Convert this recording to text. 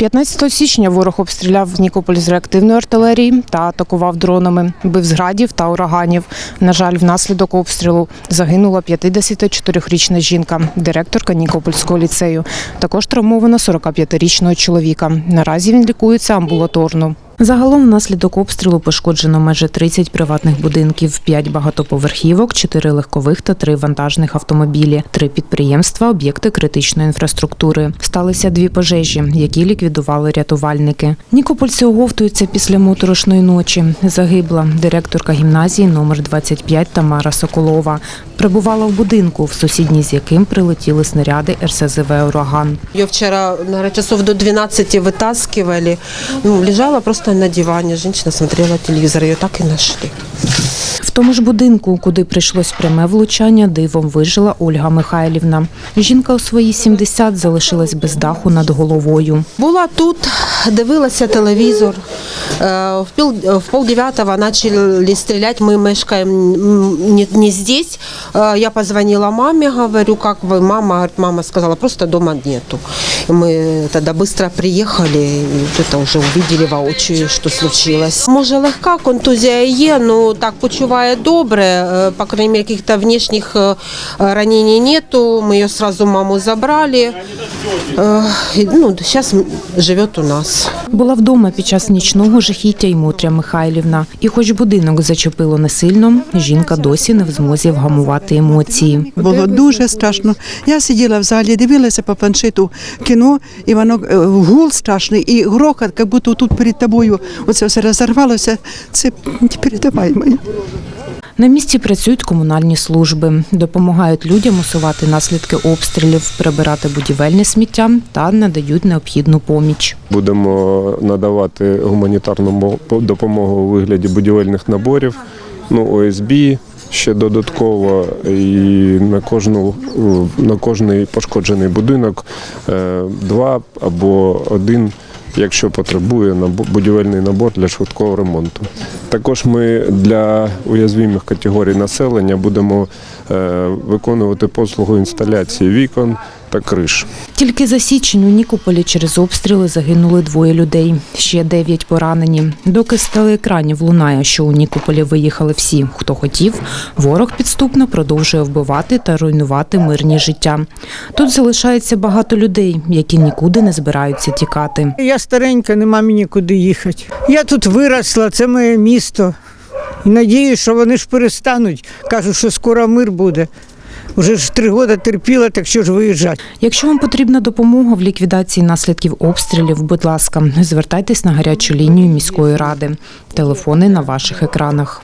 15 січня ворог обстріляв Нікополь з реактивної артилерії та атакував дронами, бив з градів та ураганів. На жаль, внаслідок обстрілу загинула 54-річна жінка, директорка Нікопольського ліцею. Також травмовано 45-річного чоловіка. Наразі він лікується амбулаторно. Загалом внаслідок обстрілу пошкоджено майже 30 приватних будинків, 5 багатоповерхівок, 4 легкових та 3 вантажних автомобілі, 3 підприємства, об'єкти критичної інфраструктури. Сталися дві пожежі, які ліквідували рятувальники. Нікопольці оговтуються після моторошної ночі. Загибла директорка гімназії номер 25 Тамара Соколова. Прибувала в будинку, в сусідній з яким прилетіли снаряди РСЗВ «Ураган». Ее вчера, наверное, часов до 12 вытаскивали. Ну, лежала просто на диване. Женщина смотрела телевизор. Ее так и нашли В тому ж будинку, куди прийшлось пряме влучання, дивом вижила Ольга Михайлівна. Жінка у свої 70 залишилась без даху над головою. Була тут, дивилася телевізор. Е, В пів в полдевятого почали стріляти. Ми мешкаємо м, не, не здесь. Е, Я позвонила мамі, говорю, як ви? Мама, говорит, мама сказала, просто дома нету. И Мы тогда быстро приїхали і вот это вже увидели воочию, що случилось. Може легка контузія є, ну так почуває добре. Е, По крайней мере, каких-то внешних е, ранений нету. Мы ее сразу маму забрали. Е, Ну, сейчас живет у нас. Була вдома під час нічного жахіття й Мотря Михайлівна. І хоч будинок зачепило не сильно, жінка досі не в змозі вгамувати емоції. Було дуже страшно. Я сиділа в залі, дивилася по планшету кіно, і воно е, гул страшний, і грохот, як будто тут перед тобою оце все розірвалося. Це непередаваємо. На місці працюють комунальні служби, допомагають людям усувати наслідки обстрілів, прибирати будівельне сміття та надають необхідну поміч. Будемо надавати гуманітарну допомогу у вигляді будівельних наборів, ну ОСБ ще додатково, і на кожну на кожний пошкоджений будинок е, два або один. Якщо потребує будівельний набор для швидкого ремонту. Також ми для уязвимих категорій населення будемо е, виконувати послугу інсталяції вікон та криш. Тільки за січень у Нікополі через обстріли загинули двоє людей. Ще дев'ять поранені. Доки з телеекранів лунає, що у Нікополі виїхали всі, хто хотів, ворог підступно продовжує вбивати та руйнувати мирні життя. Тут залишається багато людей, які нікуди не збираються тікати. Я старенька, нема мені куди їхати. Я тут виросла, це моє місто. І надію, що вони ж перестануть. Кажуть, що скоро мир буде. Уже ж три роки терпіла, так що ж виїжджати. Якщо вам потрібна допомога в ліквідації наслідків обстрілів, будь ласка, звертайтесь на гарячу лінію міської ради. Телефони на ваших екранах.